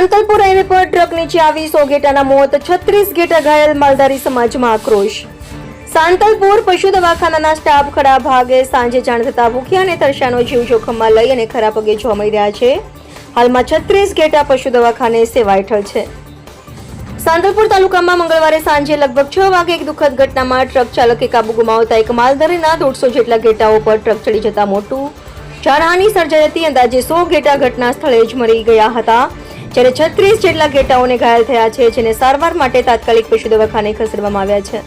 Santalpur highway પર truck નીચે આવી સો ઘેટાના મોત, છત્રીસ ઘેટા ઘાયલ માલધારી સમાજમાં આક્રોશ. સાંતલપુર પશુ દવાખાનાના સ્ટાફ ખડા ભાગે સાંજે જાણ થતા ભૂખ્યા અને તરસાનો જીવ જોખમમાં લઈ અને ખરા પગે જોવા મળી રહ્યા છે. હાલમાં છત્રીસ ઘેટા પશુ દવાખાને સેવા હેઠળ છે. સાંતલપુર તાલુકામાં મંગળવારે સાંજે લગભગ છ વાગે એક દુઃખદ ઘટનામાં ટ્રક ચાલકે કાબુ ગુમાવતા એક માલધારીના દોઢસો જેટલા ઘેટાઓ પર ટ્રક ચડી જતા મોટું જાનહાની સર્જાઈ હતી. અંદાજે સો ઘેટા ઘટના સ્થળે જ મરી ગયા હતા. જ્યારે છત્રીસ જેટલા ઘેટાઓને ઘાયલ થયા છે, જેને સારવાર માટે તાત્કાલિક પશુ દવાખાને ખસેડવામાં આવ્યા છે.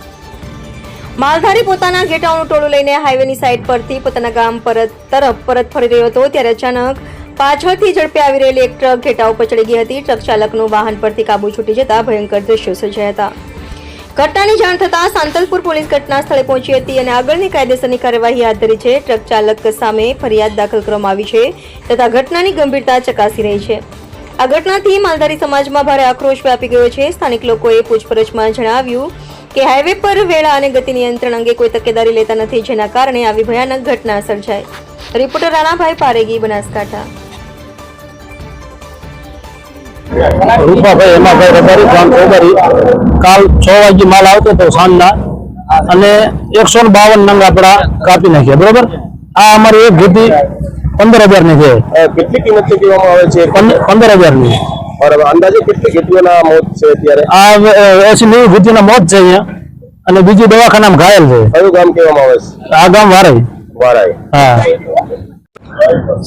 માલધારી પોતાના ઘેટાઓનું ટોળું લઈને હાઈવેની સાઈડ પરથી પોતાના ગામ પરત તરફ પરત ફરી રહ્યો હતો, ત્યારે અચાનક પાછળથી ઝડપે આવી રહેલી એક ટ્રક ઘેટાઓ પર ચડી ગઈ હતી. ટ્રક ચાલકનું વાહન પરથી કાબુ છૂટી જતા ભયંકર દ્રશ્યો સર્જાયા હતા. ઘટનાની જાણ થતાં સાંતલપુર પોલીસ ઘટના સ્થળે પહોંચી હતી અને આગળની કાયદેસરની કાર્યવાહી હાથ ધરી છે. ટ્રક ચાલક સામે ફરિયાદ દાખલ કરવામાં આવી છે તથા ઘટનાની ગંભીરતા ચકાસી રહી છે. આ ઘટનાથી માલધારી સમાજમાં ભારે આક્રોશ વ્યાપી ગયો છે. સ્થાનિક લોકોએ પૂછપરછમાં જણાવ્યું કે હાઈવે પર વેળા અને ગતિ નિયંત્રણ અંગે કોઈ તકેદારી લેતા નથી, જેના કારણે આવી ભયાનક ઘટના સર્જાય રિપોર્ટર રાણાભાઈ પારેગી, બનાસકાંઠા. રૂપાભાઈ હેમાભાઈ રબારી ગામ કોબરી કાલ છ વાગે માલ આવતો હતો સાંજના અને એકસો બાવન નંગ આપણા કાપી નાખ્યા, બરોબર? આ અમારી એક ઘેટી પંદર હજારની છે કેટલી કિંમત કહેવામાં આવે છે? પંદ- પંદર હજારની બરાબર. અંદાજે કેટલી ઘેટીઓના મોત છે અત્યારે? આ એસી નેવું ઘેટીના મોત છે અહીંયા. અને બીજી દવાખાનામાં ઘાયલ છે. કયું ગામ કહેવામાં આવે છે? આ ગામ વારાઈ. વારાઈ. હા.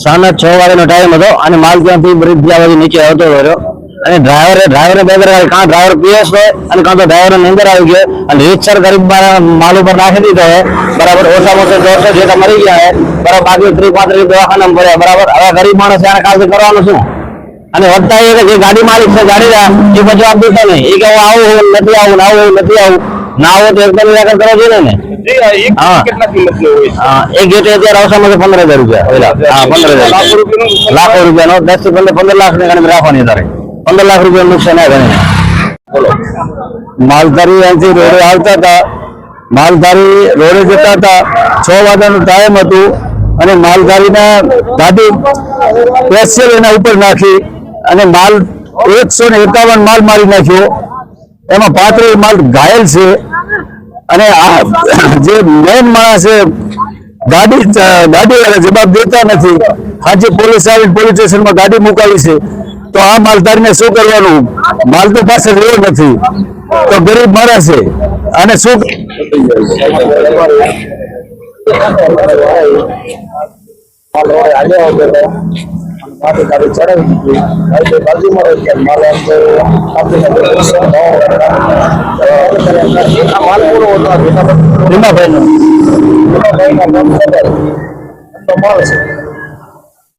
સાંજના છ વાગ્યાનો ટાઈમ હતો અને માલ ત્યાંથી બ્રિજ બાજુ નીચે આવતો રહ્યો. અને ડ્રાઈવરે ડ્રાઈવરે બેદરકારી કાં ડ્રાઈવર પીએસ હોય અને કાં તો ડ્રાઈવર અંદર આવી ગયો. અને રીતસર ગરીબ માલ ઉપર નાખી દીધો હે બરાબર ઓછામાં ઓછા દોઢસો જેટલા મરી ગયા હે બરાબર બાકી ત્રીસ પાંત્રીસ દવાખાના પડ્યા બરાબર હવે ગરીબ માણસ એને કાલથી કરવાનું શું? અને વધતા એ કે જે ગાડી માલિક છે ગાડીના એ પછી જવાબ દેતો નહીં. એ કે હું આવું હું નથી આવું ના આવું નથી આવું. ના આવું તો એકદમ નિરાકરણ કરવા જોઈએ ને? એક ગેટ અત્યારે ઓછામાં પંદર હજાર રૂપિયા. લાખો રૂપિયા નો દસથી પંદર પંદર લાખની રાખવાની તારે પંદર લાખ રૂપિયા નુકસાન આ બોલો. માલધારી અહીંથી રોડે આવતા હતા. માલધારી રોડે જતા હતા. છ વાગ્યાનું ટાઈમ હતું અને માલધારીના ગાડી સ્પેશિયલ એના ઉપર નાખી અને માલ એકસો ને એકાવન માલ મારી નાખ્યો. એમાં પાત્ર માલ ઘાયલ છે. અને આ જે મેન માણસ છે, ગાડી ગાડી જવાબ દેતા નથી. આજે પોલીસ આવી પોલીસ સ્ટેશનમાં ગાડી મુકાવી છે. તો આ માલધારીને શું કરવાનું? માલ તો પાસે રહ્યો નથી. તો ગરીબ મારે છે. અને શું ભીમાભાઈનું માલ છે.